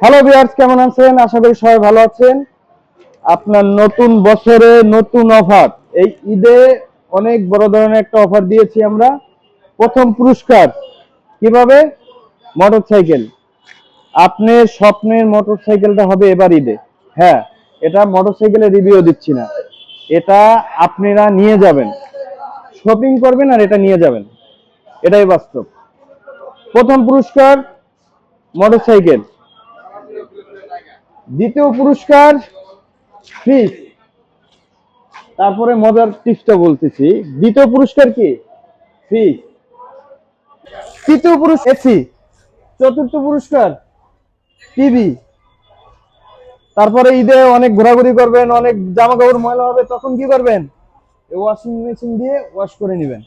Hello viewers কেমন আছেন? আশা করি সবাই ভালো আছেন। আপনার নতুন বছরে নতুন অফার এই ঈদে অনেক বড় ধরনের একটা অফার দিয়েছি আমরা। প্রথম পুরস্কার। কীভাবে? মোটর সাইকেল আপনার স্বপ্নের মোটর সাইকেলটা হবে এবার ঈদে। হ্যাঁ এটা মোটরসাইকেলের রিভিউ দিচ্ছি না। এটা আপনারা নিয়ে যাবেন। শপিং করবেন আর এটা নিয়ে যাবেন। এটাই বাস্তব। প্রথম পুরস্কার, মোটরসাইকেল। দ্বিতীয় পুরস্কার ফ্রিজ তারপরে মজার টিপসটা বলতেছি। দ্বিতীয় পুরস্কার কি? ফ্রিজ তৃতীয় পুরস্কার এসি। চতুর্থ পুরস্কার, টিভি। তারপরে ঈদে অনেক ঘোরাঘুরি করবেন, অনেক জামা কাপড় ময়লা হবে, তখন কি করবেন? ওয়াশিং মেশিন দিয়ে ওয়াশ করে নেবেন।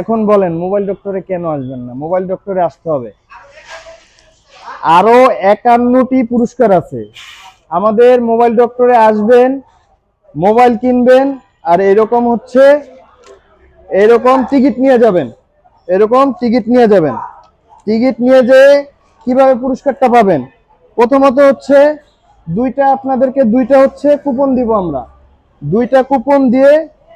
এখন বলেন মোবাইল ডক্টরে কেন আসবেন না? মোবাইল ডক্টরে আসতে হবে। আরও একান্নটি পুরস্কার আছে। আমাদের মোবাইল ডক্টরে আসবেন, মোবাইল কিনবেন, আর এরকম হচ্ছে, এরকম টিকিট নিয়ে যাবেন, এরকম টিকিট নিয়ে যাবেন। টিকিট নিয়ে যেয়ে কীভাবে পুরস্কারটা পাবেন? প্রথমত হচ্ছে, দুইটা আপনাদেরকে, দুইটা হচ্ছে কুপন দিব আমরা। দুইটা কুপন দিয়ে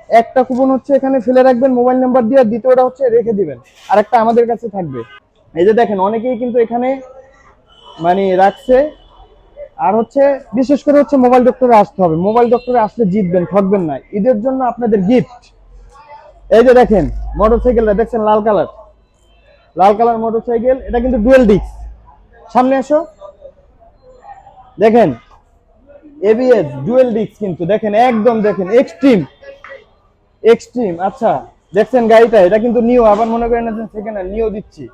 একটা কুপন হচ্ছে এখানে ফেলে রাখবেন, মোবাইল নাম্বার দিয়ে, দ্বিতীয়টা হচ্ছে রেখে দিবেন। আর একটা আমাদের কাছে থাকবে। এই যে দেখেন, অনেকেই কিন্তু এখানে মানে রাখছে। আর হচ্ছে, বিশেষ করে হচ্ছে মোবাইল ডক্টরে আসতে হবে। মোবাইল ডক্টরে আসলে জিতবেন, ঠকবেন না। ঈদের জন্য আপনাদের গিফট এই যে দেখেন মোটরসাইকেলটা দেখছেন লাল কালার লাল কালার মোটরসাইকেল এটা কিন্তু ডুয়েল ডিস্ক সামনে এসো দেখেন এবিএস ডুয়েল ডিস্ক কিন্তু। দেখেন, একদম দেখেন এক্সট্রিম এক্সট্রিম আচ্ছা। দেখছেন গাড়িটা, এটা কিন্তু নিউ আবার মনে করেন হ্যান্ড নিউ দিচ্ছি।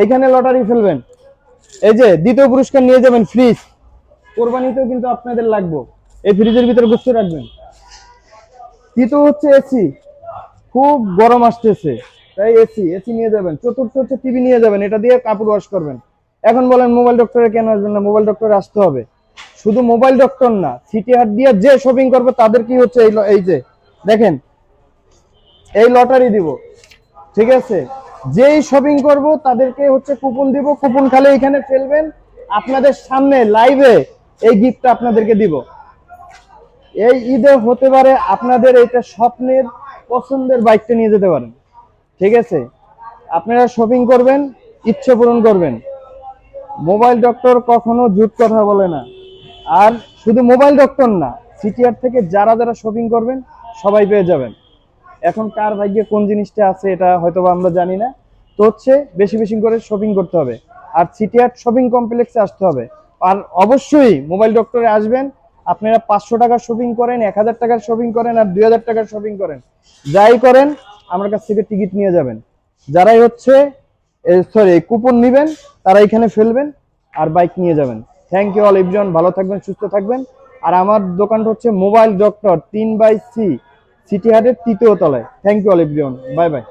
এইখানে লটারি ফেলবেন এই যে দ্বিতীয় পুরস্কার নিয়ে যাবেন ফ্রিজ। কোরবানিতেও কিন্তু আপনাদের লাগবে। এই ফ্রিজের ভিতরে গুছিয়ে রাখবেন। তৃতীয় হচ্ছে এসি। খুব গরম আসতেছে। তাই এসি এসি নিয়ে যাবেন। চতুর্থ হচ্ছে টিভি নিয়ে যাবেন। এটা দিয়ে কাপড় ওয়াশ করবেন। এখন বলেন মোবাইল ডক্টরে কেন আসবেন না? মোবাইল ডক্টরে আসতে হবে। শুধু মোবাইল ডক্টর না সিটি হাট দিয়ে যে শপিং করবে তাদের কি হচ্ছে এই এই যে দেখেন এই লটারি দিব। ঠিক আছে? যেই শপিং করব, তাদেরকে হচ্ছে কুপন দিব। কুপন খালি এখানে ফেলবেন। আপনাদের সামনে লাইভে এই গিফটটা আপনাদেরকে দিব। এই ঈদে হতে পারে আপনাদের এটা স্বপ্নের পছন্দের বাইকটা নিয়ে যেতে পারেন। ঠিক আছে? আপনারা শপিং করবেন, ইচ্ছে পূরণ করবেন। মোবাইল ডক্টর কখনো জুট কথা বলে না। আর শুধু মোবাইল ডক্টর না সিটিআর থেকে যারা যারা শপিং করবেন, সবাই পেয়ে যাবেন। এখন কার ভাগ্যে কোন জিনিসটা আছে এটা হয়তো আমরা জানি না। তো হচ্ছে বেশি বেশি করে শপিং করতে হবে। আর সিটিআর শপিং কমপ্লেক্সে আসতে হবে। আর অবশ্যই মোবাইল ডক্টরে আসবেন। আপনারা পাঁচশো টাকার শপিং করেন, এক হাজার টাকার শপিং করেন আর দুই হাজার টাকার শপিং করেন। যাই করেন, আমার কাছ থেকে টিকিট নিয়ে যাবেন। যারাই হচ্ছে সরি কুপন নিবেন, তারা এখানে ফেলবেন আর বাইক নিয়ে যাবেন। থ্যাংক ইউ অল এভরিওয়ান ভালো থাকবেন, সুস্থ থাকবেন। আর আমার দোকানটা হচ্ছে মোবাইল ডক্টর তিন বাই সি। সিটি হাটের তৃতীয় তলায়। Thank you all everyone bye bye